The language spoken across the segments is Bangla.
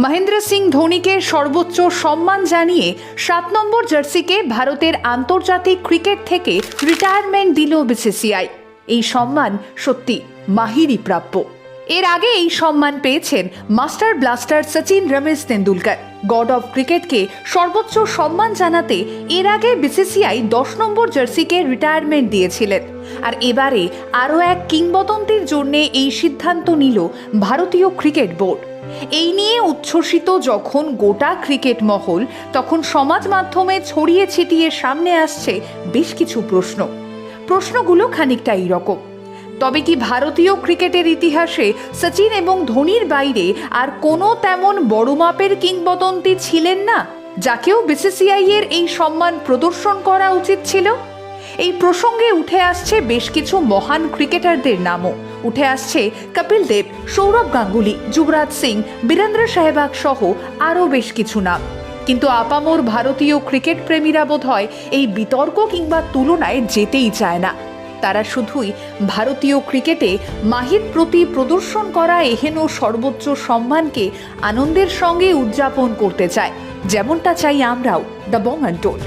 মহেন্দ্র সিং ধোনিকে সর্বোচ্চ সম্মান জানিয়ে সাত নম্বর জার্সিকে ভারতের আন্তর্জাতিক ক্রিকেট থেকে রিটায়ারমেন্ট দিল বিসিসিআই এই সম্মান সত্যি মাহিরই প্রাপ্য। এর আগে এই সম্মান পেয়েছেন master blaster Sachin Ramesh Tendulkar. God of ক্রিকেটকে সর্বোচ্চ সম্মান জানাতে এর আগে বিসিসিআই দশ নম্বর জার্সিকে রিটায়ারমেন্ট দিয়েছিলেন। আর এবারে আরও এক কিংবদন্তির জন্য এই সিদ্ধান্ত নিল ভারতীয় ক্রিকেট বোর্ড। এই নিয়ে উচ্ছ্বসিত যখন গোটা ক্রিকেট মহল, তখন সমাজ মাধ্যমে ছড়িয়ে ছিটিয়ে সামনে আসছে বেশ কিছু প্রশ্ন। প্রশ্নগুলো খানিকটা এইরকম। তবে কি ভারতীয় ক্রিকেটের ইতিহাসে সচিন এবং ধোনির বাইরে আর কোনো তেমন বড় মাপের কিংবদন্তি ছিলেন না, যাকেও বিসিসিআই এর এই সম্মান প্রদর্শন করা উচিত ছিল? এই প্রসঙ্গে উঠে আসছে বেশ কিছু মহান ক্রিকেটারদের নামও। উঠে আসছে কপিল দেব, সৌরভ গাঙ্গুলি, যুবরাজ সিং, বীরেন্দ্র সেহবাগ সহ আরও বেশ কিছু নাম। কিন্তু আপামোর ভারতীয় ক্রিকেট প্রেমীরা বোধ হয় এই বিতর্ক কিংবা তুলনায় যেতেই চায় না। তারা শুধুই ভারতীয় ক্রিকেটে মাহির প্রতি প্রদর্শন করা এহেন সর্বোচ্চ সম্মানকে আনন্দের সঙ্গে উদযাপন করতে চায়, যেমনটা চাই আমরাও, দ্য বং টোল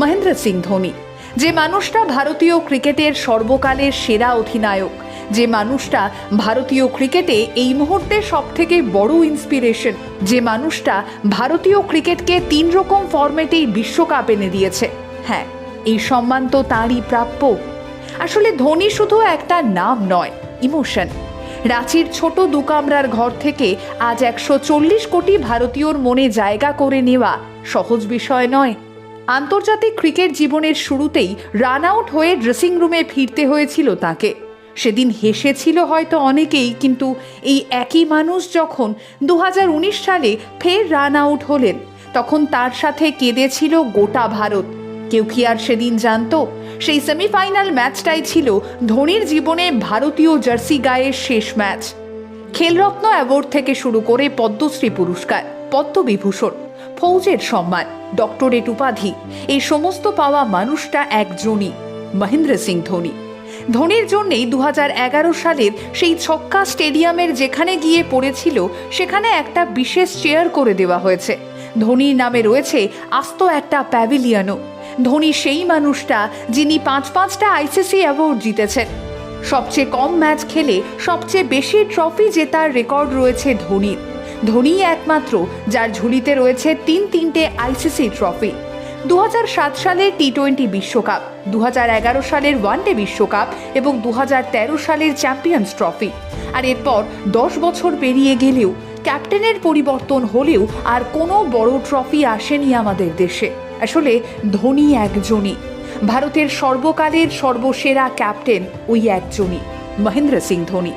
মহেন্দ্র সিং ধোনি, যে মানুষটা ভারতীয় ক্রিকেটের সর্বকালের সেরা অধিনায়ক যে মানুষটা ভারতীয় ক্রিকেটে এই মুহূর্তে সব থেকে বড় ইন্সপিরেশন যে মানুষটা ভারতীয় ক্রিকেটকে তিন রকম ফরম্যাটেই বিশ্বকাপ এনে দিয়েছে। হ্যাঁ এই সম্মান তো তাঁরই প্রাপ্য। আসলে ধোনি শুধু একটা নাম নয় ইমোশন রাঁচির ছোট দুকামরার ঘর থেকে আজ একশো চল্লিশ কোটি ভারতীয়র মনে জায়গা করে নেওয়া সহজ বিষয় নয়। আন্তর্জাতিক ক্রিকেট জীবনের শুরুতেই রান আউট হয়ে ড্রেসিং রুমে ফিরতে হয়েছিল তাকে। সেদিন হেসেছিল হয়তো অনেকেই, কিন্তু এই একই মানুষ যখন দু হাজার উনিশ সালে ফের রান আউট হলেন, তখন তার সাথে কেঁদেছিল গোটা ভারত। কেউ কি আর সেদিন জানতো? সেই সেমিফাইনাল ম্যাচটাই ছিল ধোনির জীবনে ভারতীয় জার্সি গায়ের শেষ ম্যাচ। খেলরত্ন অ্যাওয়ার্ড থেকে শুরু করে পদ্মশ্রী পুরস্কার, পদ্মবিভূষণ, ফৌজের সম্মান, ডক্টরেট উপাধি, এই সমস্ত পাওয়া মানুষটা একজনই, মহেন্দ্র সিং ধোনি। ধোনির জন্যেই দু হাজার এগারো সালের সেই ছক্কা স্টেডিয়ামের যেখানে গিয়ে পড়েছিল, সেখানে একটা বিশেষ চেয়ার করে দেওয়া হয়েছে। ধোনির নামে রয়েছে আস্ত একটা প্যাভিলিয়নও। ধোনি সেই মানুষটা যিনি পাঁচ পাঁচটা আইসিসি অ্যাওয়ার্ড জিতেছেন। সবচেয়ে কম ম্যাচ খেলে সবচেয়ে বেশি ট্রফি জেতার রেকর্ড রয়েছে ধোনির। ধোনি একমাত্র যার ঝুলিতে রয়েছে তিন তিনটে আইসিসি ট্রফি। দু হাজার সাত সালের টি টোয়েন্টি বিশ্বকাপ দু হাজার এগারো সালের ওয়ানডে বিশ্বকাপ এবং দু হাজার তেরো সালের চ্যাম্পিয়ন্স ট্রফি। আর এরপর দশ বছর পেরিয়ে গেলেও ক্যাপ্টেনের পরিবর্তন হলেও আর কোনো বড় ট্রফি আসেনি আমাদের দেশে। আসলে ধোনি একজনই। ভারতের সর্বকালের সর্বসেরা ক্যাপ্টেন ওই একজনই, মহেন্দ্র সিং ধোনি।